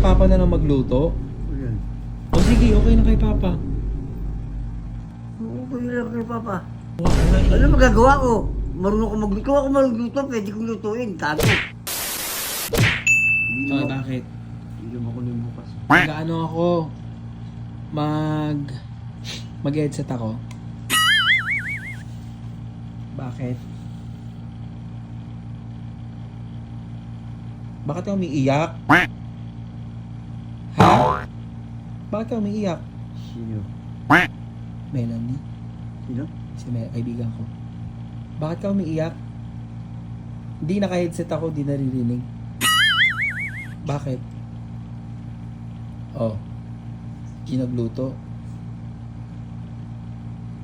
Papa na lang magluto? Ayan. O sige, okay na kay Papa. Oo, kaya lang kay Papa. Na eh. Ano magagawa ko? Marunong ko magluto. Kung ako magluto, pwede kong lutuin. Tago. Ah, naman, bakit? hindi naman ako limukas. Mag-ano ako? Mag... Mag-headset ako. Bakit? Bakit ka umiiyak? Bakit ka umiiyak? Sino? Melanie, Sino? si Mel, kaibigan ko. Bakit ka umiiyak? Hindi naka-headset ako, di naririnig. Bakit? Oh. Di nagluto.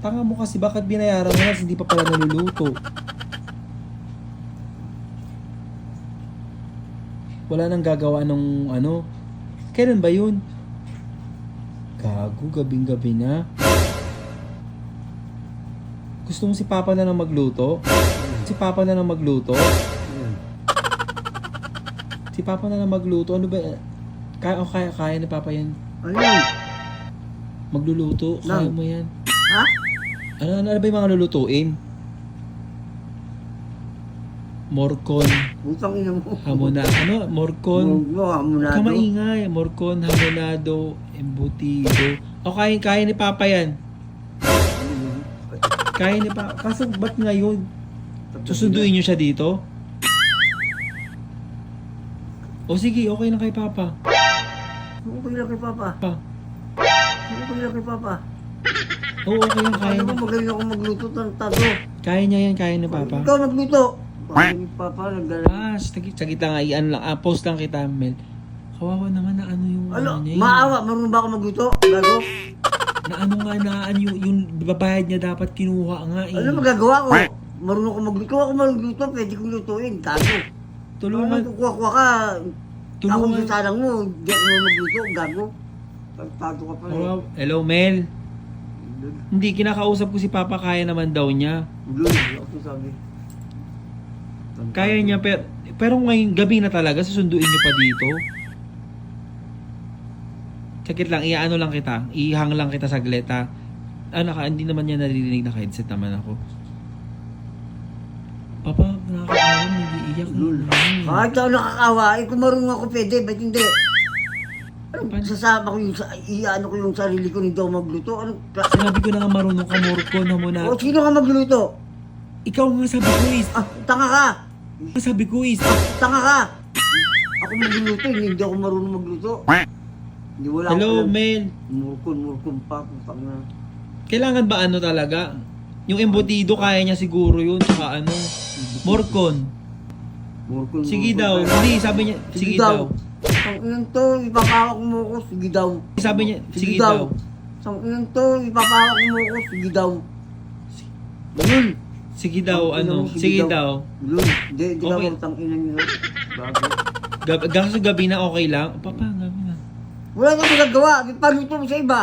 Tanga mo kasi bakit binayaran mo na hindi pa pala naluluto? Wala nang gagawa nung ano. Kailan ba yun? Gago, gabing-gabi na. Gusto mo si Papa na lang magluto? Si Papa na lang magluto? Si Papa na lang magluto? Ano ba? Kaya, o kaya, kaya ni Papa yan. Ano yan? Magluluto? Kaya Nang. mo yan. Ha? Ano, ano, ano ba yung mga lulutuin? Morcon, Utang ina mo. hamona, ano? Morcon. Mo, hamonado. Huwag ka maingay. Morcon, hamonado, embutido. O kaya, kaya ni Papa yan. Kaya ni Papa. Kaso ba't ngayon? Susunduin niyo siya dito? O sige, okay lang kay Papa. Oo, kaya lang kay Papa. Pa. Oo, kaya lang kay Papa. Oo, okay lang. Kaya Ano niya. mo magaling ako magluto ng tago? Kaya niya yan. Kaya ni Papa. Ikaw ni Papa, nagdala. Ah, sa sa kita nga, iyan lang. Ah, post lang kita, Mel. Kawawa naman na ano yung Ano, ano niya. maawa, marunong ba ako magluto? Gago? Na ano nga na ano yung, yung babayad niya dapat kinuha nga eh. Ano magagawa ko? Marunong ko magluto. Kung ako magluto, pwede kong lutuin. Ano, Tulungan, kukuha-kuha ka. Ako tulungan. yung salang mo, hindi ako magluto. Gago. Tagtago ka pa eh. Kawawa. Hello, Mel. Hindi, kinakausap ko si Papa, kaya naman daw niya. Lul, ako sabi. Kaya niya, pero, pero ngayon, gabi na talaga, susunduin niyo pa dito. Sakit lang, iaano lang kita, ihang lang kita saglit ha. Ano ka, hindi naman niya naririnig na headset naman ako. Papa, nakakaawa, nag-iiyak na. Lul. Kahit ako nakakawa, eh kung marunong ako pwede, ba't hindi? Ano, sasama ko yung, sa, iano ko yung sarili ko, hindi ako magluto. Ano, klase? Sinabi ko na nga marunong ka, Morco, na mo na. O, sino ka magluto? Ikaw nga sabi ko is, Ah, tanga ka! sabi ko is, Tanga ka! Ako magluluto, hindi ako marunong magluto. Hindi wala hello, ako. Mel. Murkon, murkon pa, putang na. Kailangan ba ano talaga? Yung embutido, kaya niya siguro yun, tsaka ano, Morcon. Murkon, Sige murkon daw. Hindi, sabi niya, sige, daw. Sang ilan to, ipapawak mo ko, sige daw. Sabi niya, sige, daw. Sang ilan to, ipapawak mo ko, sige daw. Lul, Sige daw, Ang ina ano, mo, sige sige daw. daw. lul, di, di ka Okay. marutang ina nyo. Bago. Gab kaso gabi na okay lang. Papa, gabi na. Wala ka magagawa, paluto mo sa iba.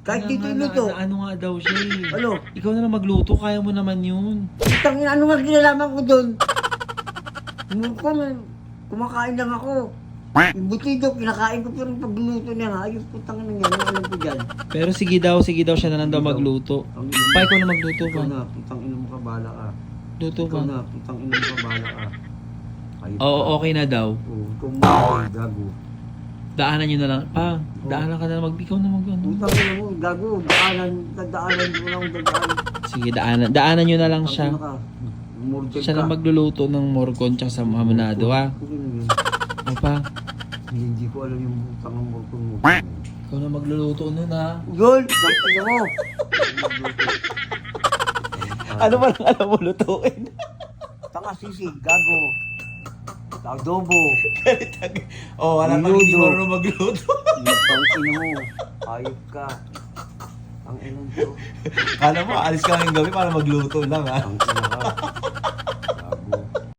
Kahit Kaya dito nga, luto. Na, na, ano nga daw siya eh. Ano? Ikaw na lang magluto, kaya mo naman yun. Putang ina, ano nga kinalaman ko doon? Murkon, kumakain lang ako. Yung butido, kinakain ko pero pagluto niya nga, yung putang ina niya, ano alam ko dyan. Pero sige daw, sige daw siya na lang daw magluto. Pa, ikaw na magluto Ikaw pa. na, putang ina mo ka, bala ka. Luto Ikaw pa. na, putang ina mo ka, bala ka. Ayun Oo, ka. okay na daw. Oo, ikaw mo, gago. Daanan nyo na lang. Pa, daanan ka na lang. Mag, ikaw na mag ano. Putang ina mo, gago, daanan, dadaanan mo lang, dadaanan. Sige, daanan. Daanan nyo na lang siya. Murder Siya ka. na magluluto ng morcon tsaka sa hamonado ha. Yun. O pa, Hindi ko alam yung putang ng murkon mo. ikaw na magluluto nun ha. Yun, putang mo. Ano ba lang alam mo lutuin? Tanga sisig, gago. Adobo. oh, wala pang hindi Menudo. marunong magluto. Putang ina mo. Ayop ka. Ang ina to. Kala mo, alis ka ngayong gabi para magluto lang ha. Ang ina ka.